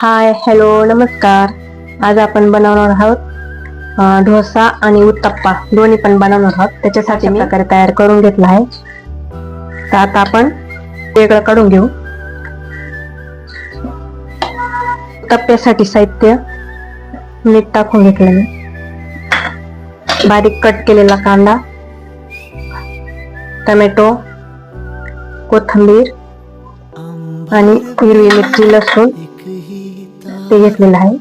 Hi hello नमस्कार. आज आपण बनवणार आहोत डोसा आणि उत्तप्पा. दोन्ही पण बनवणार आहोत. त्याच्यासाठी मी प्रकारे तयार करून घेतला आहे. तर आता आपण वेगळं काढून घेऊ. उत्तप्प्यासाठी साहित्य मीठ टाकून घेतलं मी. बारीक कट केलेला कांदा टमॅटो कोथिंबीर आणि हिरवी मिरची लसूण. ते घेतलेलं आहे.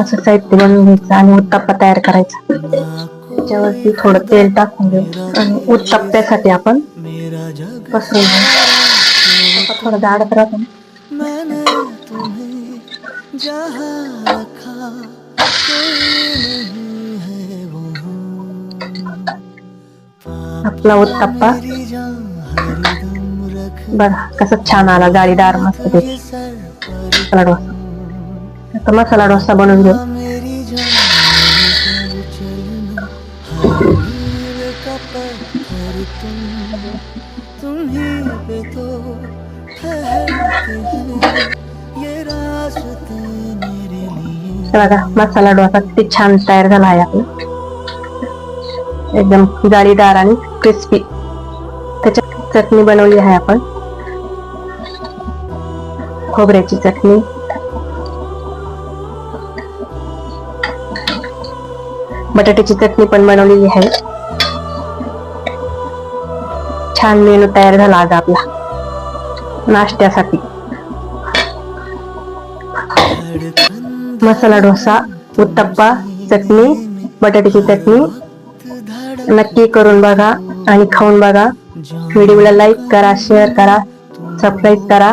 असं साहित्य बनवून घ्यायचं आणि उत्तप्पा तयार करायचा. त्याच्यावरती थोडं तेल टाकून घेऊ. आणि उत्तप्प्यासाठी आपण पसरून घेऊ थोडं जाडत राहतो आपला उत्तप्पा. मेरी बघा कसं छान आला जाळीदार मस्त ते मसाला डोसा. आता मसाला डोसा बनवून घेऊ. बघा मसाला डोसा किती छान तयार झाला आहे आपला. एकदम जाळीदार आणि क्रिस्पी त्याच्यात चटणी बनवली आहे आपण. खोबऱ्याची चटणी बटाट्याची चटणी पण बनवलेली आहे. छान मेनू तयार झाला आज आपला. नाश्त्यासाठी. मसाला डोसा उत्तप्पा चटणी बटाट्याची चटणी. नक्की करून बघा आणि खाऊन बघा. व्हिडिओला लाईक करा शेअर करा सबस्क्राईब करा.